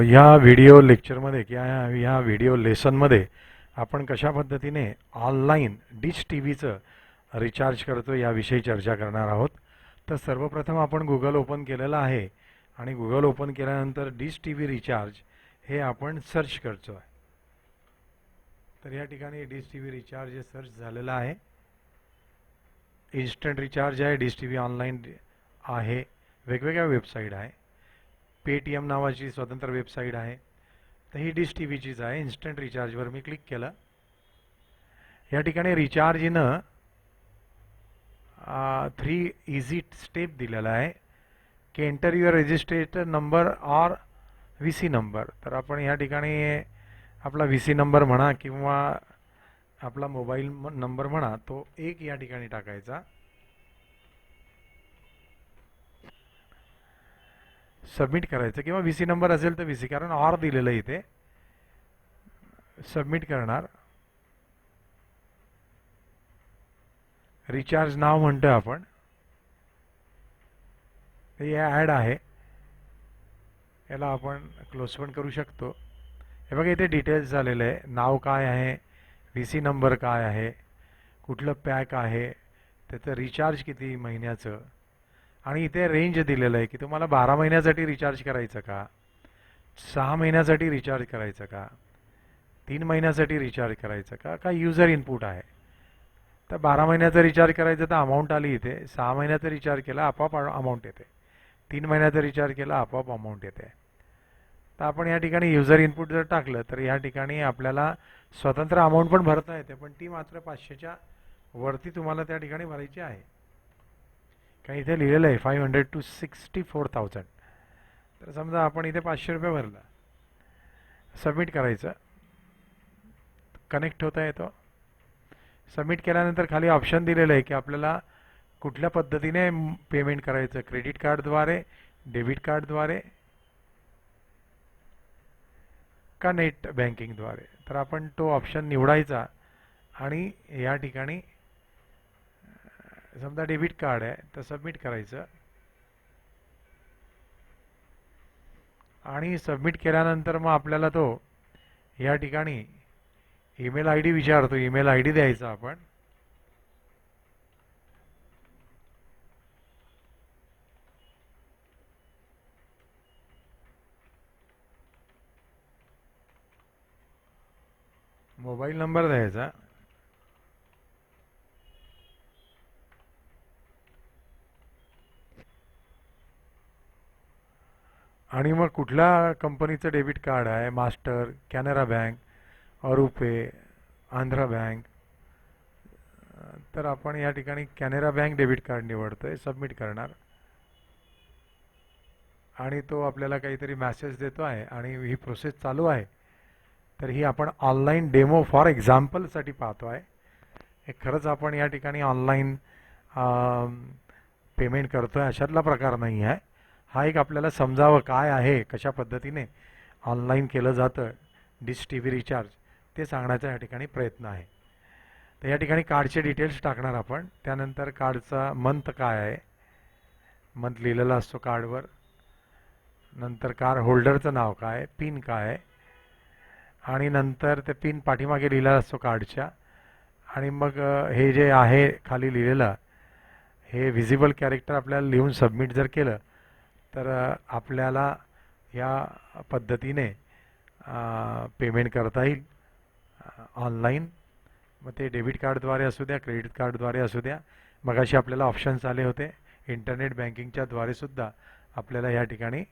ह्या व्हिडिओ लेक्चरमध्ये किंवा ह्या व्हिडिओ लेसनमध्ये आपण कशा पद्धतीने ऑनलाईन डिश टी व्हीचं रिचार्ज करतो याविषयी चर्चा करणार आहोत. तर सर्वप्रथम आपण गुगल ओपन केलेलं आहे आणि गुगल ओपन केल्यानंतर डिश टी व्ही रिचार्ज हे आपण सर्च करतो आहे तर या ठिकाणी डिश टी व्ही रिचार्ज हे सर्च झालेलं आहे. इन्स्टंट रिचार्ज आहे डिश टी व्ही ऑनलाईन आहे वेगवेगळ्या वेबसाईट आहे. पेटीएम नावाची स्वतंत्र वेबसाईट आहे. तर ही डिश टी व्हीचीच आहे. इन्स्टंट रिचार्जवर मी क्लिक केलं. या ठिकाणी रिचार्जनं थ्री इझी स्टेप दिलेला आहे. की enter your registered number or V C number तर आपण या ठिकाणी आपला व्ही सी नंबर म्हणा किंवा आपला मोबाईल नंबर म्हणा तो एक या ठिकाणी टाकायचा. सबमिट करायचं. किंवा व्ही सी नंबर असेल तर व्ही सी कारण ऑर दिलेलं आहे इथे. सबमिट करणार. रिचार्ज नाव म्हणतोय आपण. हे ॲड आहे. याला आपण क्लोज पण करू शकतो. हे बघा इथे डिटेल्स झालेलं आहे. नाव काय आहे? व्ही सी नंबर काय आहे? कुठलं पॅक आहे? त्याचं रिचार्ज किती महिन्याचं? आणि इथे रेंज दिलेलं आहे की तुम्हाला बारा महिन्यासाठी रिचार्ज करायचं का? सहा महिन्यासाठी रिचार्ज करायचं का? तीन महिन्यासाठी रिचार्ज करायचं का? का युजर इनपुट आहे. तर बारा महिन्याचं रिचार्ज करायचं तर अमाऊंट आली इथे. सहा महिन्याचं रिचार्ज केला आपोआप अमाऊंट येते. तीन महिन्याचं रिचार्ज केला आपोआप अमाऊंट येते. तर आपण या ठिकाणी युजर इनपुट जर टाकलं तर या ठिकाणी आपल्याला स्वतंत्र अमाऊंट पण भरता येते पण ती मात्र पाचशेच्या वरती तुम्हाला त्या ठिकाणी भरायची आहे. कारण इथे लिहिलेलं आहे five hundred two sixty four thousand तर समजा आपण इथे पाचशे रुपये भरला. सबमिट करायचं. कनेक्ट होता येतो. सबमिट केल्यानंतर खाली ऑप्शन दिलेलं आहे की आपल्याला कुठल्या पद्धतीने पेमेंट करायचं? क्रेडिट कार्डद्वारे डेबिट कार्डद्वारे का नेट बँकिंगद्वारे तर आपण तो ऑप्शन निवडायचा आणि या ठिकाणी समजा डेबिट कार्ड आहे तर सबमिट करायचं. आणि सबमिट केल्यानंतर मग आपल्याला तो या ठिकाणी ईमेल आय डी विचारतो. ईमेल आय डी द्यायचा आपण. मोबाईल नंबर द्यायचा. आणि मग कुठल्या कंपनीचं डेबिट कार्ड आहे? Master Canara bank RuPay Andhra bank. तर आपण या ठिकाणी कॅनरा बँक डेबिट कार्ड निवडतो आहे सबमिट करणार. आणि तो आपल्याला काहीतरी मॅसेज देतो आहे आणि ही प्रोसेस चालू आहे. तर ही आपण ऑनलाईन डेमो फॉर एक्झाम्पलसाठी पाहतो आहे. हे खरंच आपण या ठिकाणी ऑनलाईन पेमेंट करतो आहे अशातला प्रकार नाही आहे. हा एक आपल्याला समजावं काय आहे कशा पद्धतीने ऑनलाईन केलं जातं डिश टी व्ही रिचार्ज ते सांगण्याचा या ठिकाणी प्रयत्न आहे. तर या ठिकाणी कार्डचे डिटेल्स टाकणार आपण. त्यानंतर कार्डचा मंथ काय आहे? मंथ लिहिलेला असतो कार्डवर नंतर कार होल्डरचं नाव काय पिन काय आहे? आणि नंतर ते पिन पाठीमागे लिहिलेला असतो कार्डच्या आणि मग हे जे आहे खाली लिहिलेलं हे व्हिजिबल कॅरेक्टर आपल्याला लिहून सबमिट जर केलं तर आपल्याला या पद्धतीने पेमेंट करता येईल ऑनलाईन. मग ते डेबिट कार्डद्वारे असू द्या क्रेडिट कार्डद्वारे असू द्या. मग अशी आपल्याला ऑप्शन्स आले होते. इंटरनेट बँकिंगच्या द्वारेसुद्धा आपल्याला या ठिकाणी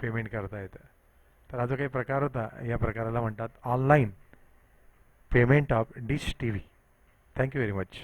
पेमेंट करता येतं. तर हा जो काही प्रकार होता या प्रकाराला म्हणतात online payment of dish T V thank you very much.